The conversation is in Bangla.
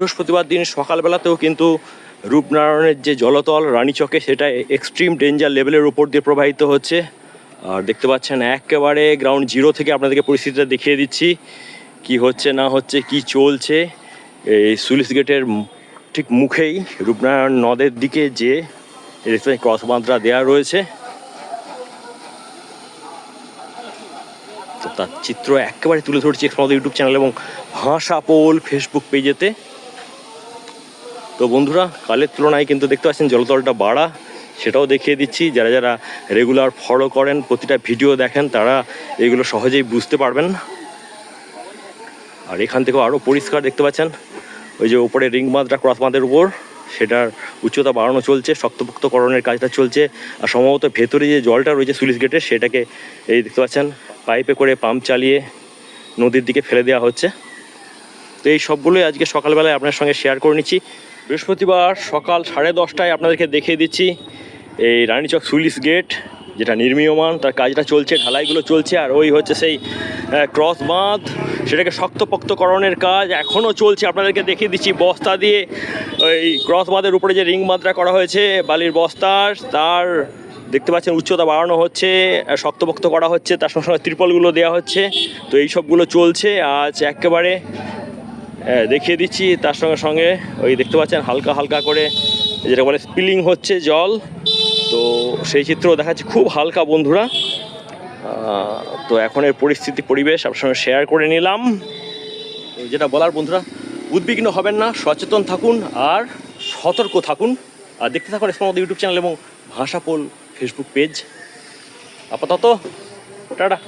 বৃহস্পতিবার দিন সকালবেলাতেও কিন্তু রূপনারায়ণের যে জলতল রানীচকে সেটা এক্সট্রিম ডেঞ্জার লেভেলের উপর দিয়ে প্রবাহিত হচ্ছে। আর দেখতে পাচ্ছেন, একেবারে গ্রাউন্ড জিরো থেকে আপনাদেরকে পরিস্থিতিটা দেখিয়ে দিচ্ছি। কি হচ্ছে, না হচ্ছে, কি চলছে? এই সুলিশ গেটের ঠিক মুখেই রূপনারায়ণ নদের দিকে যে ক্রস বাঁধরা দেওয়া রয়েছে। তো তার চিত্র একেবারে তুলে ধরছি ইউটিউব চ্যানেল এবং ভাষা পোল ফেসবুক পেজেতে তো বন্ধুরা, কালের তুলনায় কিন্তু দেখতে পাচ্ছেন জলতলটা বাড়া। সেটাও দেখিয়ে দিচ্ছি। যারা যারা রেগুলার ফলো করেন, প্রতিটা ভিডিও দেখেন, তারা এগুলো সহজেই বুঝতে পারবেন। আর এখান থেকেও আরও পরিষ্কার দেখতে পাচ্ছেন। ওই যে ওপরে রিং বাঁধটা ক্রস বাঁধের উপর, সেটার উচ্চতা বাড়ানো চলছে, শক্তপোক্তকরণের কাজটা চলছে। আর সম্ভবত ভেতরে যে জলটা রয়েছে সুইচ গেটের সেটাকে এই দেখতে পাচ্ছেন, পাইপে করে পাম্প চালিয়ে নদীর দিকে ফেলে দেওয়া হচ্ছে। তো এই সবগুলোই আজকে সকালবেলায় আপনার সঙ্গে শেয়ার করে নিচ্ছি। বৃহস্পতিবার সকাল সাড়ে দশটায় আপনাদেরকে দেখিয়ে দিচ্ছি এই রানীচক সুইলিশ গেট, যেটা নির্মীয়মান, তার কাজটা চলছে, ঢালাইগুলো চলছে, আর ওই হচ্ছে সেই ক্রস বাঁধ, সেটাকে শক্তপোক্তকরণের কাজ এখনও চলছে। আপনাদেরকে দেখিয়ে দিচ্ছি বস্তা দিয়ে, ওই ক্রস বাঁধের উপরে যে রিং বাঁধটা করা হয়েছে, বালির বস্তার তার দেখতে পাচ্ছেন উচ্চতা বাড়ানো হচ্ছে শক্তপোক্ত করা হচ্ছে, তার সঙ্গে সঙ্গে ত্রিপলগুলো দেওয়া হচ্ছে, তো এই সবগুলো চলছে, আজ একেবারে দেখিয়ে দিচ্ছি, তার সঙ্গে সঙ্গে ওই দেখতে পাচ্ছেন হালকা হালকা করে যেটা বলে স্পিলিং হচ্ছে জল। তো সেই চিত্র দেখাচ্ছি খুব হালকা বন্ধুরা। তো এখন এর পরিস্থিতি, পরিবেশ আপনার সঙ্গে শেয়ার করে নিলাম। যেটা বলার বন্ধুরা, উদ্বিগ্ন হবেন না, সচেতন থাকুন আর সতর্ক থাকুন। আর দেখতে থাকুন এসমা ইউটিউব চ্যানেল এবং ভাষাপোল ফেসবুক পেজ আপাতত, টাটা।